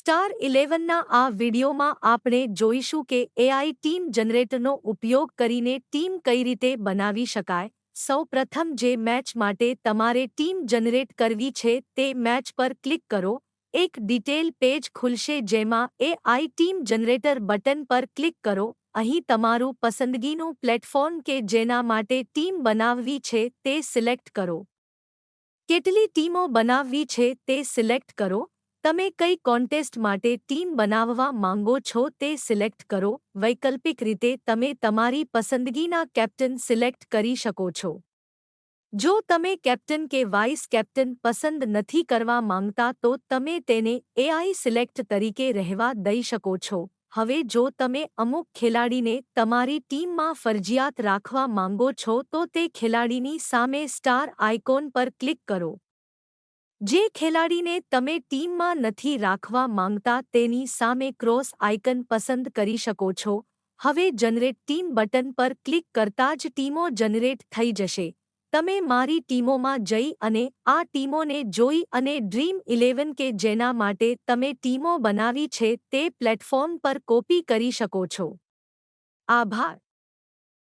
Star ઇલેવનના આ વિડીયોમાં આપણે જોઈશું કે એઆઈ ટીમ જનરેટરનો ઉપયોગ કરીને ટીમ કઈ રીતે બનાવી શકાય. સૌ પ્રથમ જે મેચ માટે તમારે ટીમ જનરેટ કરવી છે તે મેચ પર ક્લિક કરો. એક ડિટેલ પેજ ખુલશે જેમાં એઆઈ ટીમ જનરેટર બટન પર ક્લિક કરો. અહીં તમારું પસંદગીનું પ્લેટફોર્મ કે જેના માટે ટીમ બનાવવી છે તે સિલેક્ટ કરો. કેટલી ટીમો બનાવવી છે તે સિલેક્ટ કરો. તમે કઈ કોન્ટેસ્ટ માટે ટીમ બનાવવા માંગો છો તે સિલેક્ટ કરો. વૈકલ્પિક રીતે તમે તમારી પસંદગીના કેપ્ટન સિલેક્ટ કરી શકો છો. જો તમે કેપ્ટન કે વાઇસ કેપ્ટન પસંદ નથી કરવા માંગતા તો તમે તેને એઆઈ સિલેક્ટ તરીકે રહેવા દઈ શકો છો. હવે જો તમે અમુક ખેલાડીને તમારી ટીમમાં ફરજિયાત રાખવા માંગો છો તો તે ખેલાડીની સામે સ્ટાર આઇકોન પર ક્લિક કરો. જે ખેલાડીને તમે ટીમમાં નથી રાખવા માંગતા તેની સામે ક્રોસ આઇકન પસંદ કરી શકો છો. હવે જનરેટ ટીમ બટન પર ક્લિક કરતા જ ટીમો જનરેટ થઈ જશે. તમે મારી ટીમોમાં જઈ અને આ ટીમોને જોઈ અને ડ્રીમ ઇલેવન કે જેના માટે તમે ટીમો બનાવી છે તે પ્લેટફોર્મ પર કોપી કરી શકો છો. આભાર.